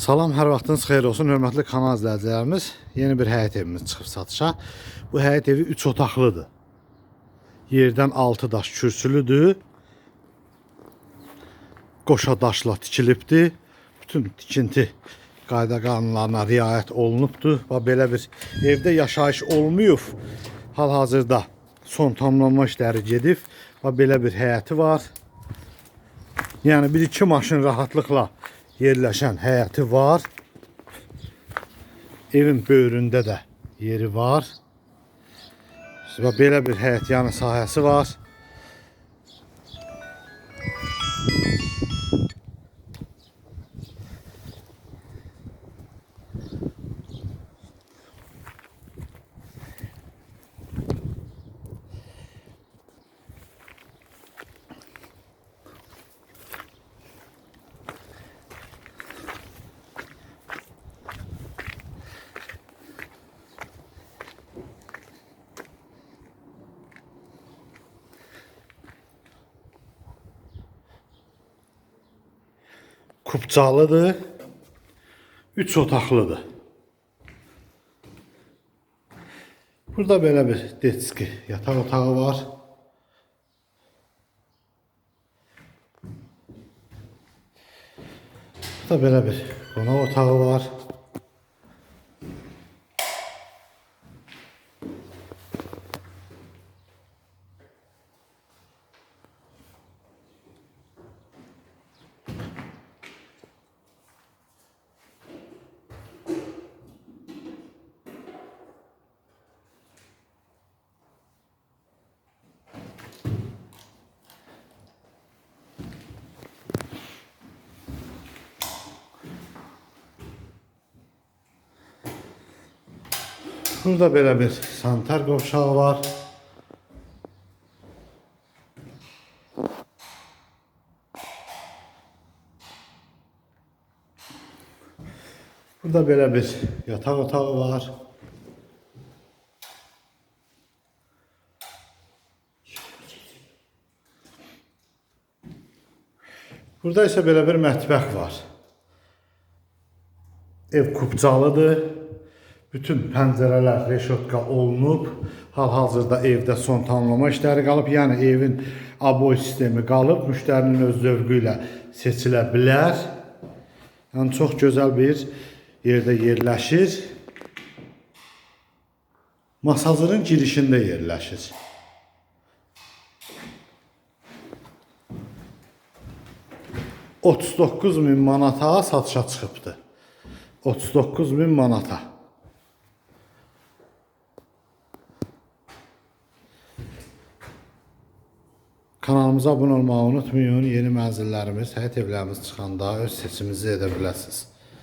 Salam, hər vaxtınız xeyir olsun, hörmətli kanal izləyicilərimiz. Yeni bir həyət evimiz çıxıb satışa. Bu həyət evi 3 otaqlıdır. Yerdən 6 daş kürsülüdür. Qoşa daşla tikilibdir. Bütün tikinti qayda qanunlarına riayət olunubdur. Və belə bir evdə yaşayış olmayıb. Hal-hazırda son tamamlanma işləri gedib və belə bir həyəti var. Yəni bir iki maşın rahatlıqla yerləşən həyəti var. Evin böyründə də yeri var. Və belə bir həyət yanı sahəsi var. Kupçalıdır. 3 otaqlıdır. Burada belə bir detski yataq otağı var. Burada belə bir qonaq otağı var. Burada belə bir sanitar qovşağı var. Burada belə bir yataq otağı var. Burada isə belə bir mətbəx var. Ev kupçalıdır. Bütün pəncərələr reşotka olunub. Hal-hazırda evdə son tamamlama işləri qalıb. Yəni evin aboy sistemi qalıb. Müştərinin öz zövqü ilə seçilə bilər. Yəni çox gözəl bir yerdə yerləşir. Masajırın girişində yerləşir. ...39 min manata satışa çıxıbdır. 39 min manata. Kanalımıza abunə olmağı unutmayın. Yeni mənzillərimiz, həyət evlərimiz çıxanda öz seçiminizi edə bilərsiniz.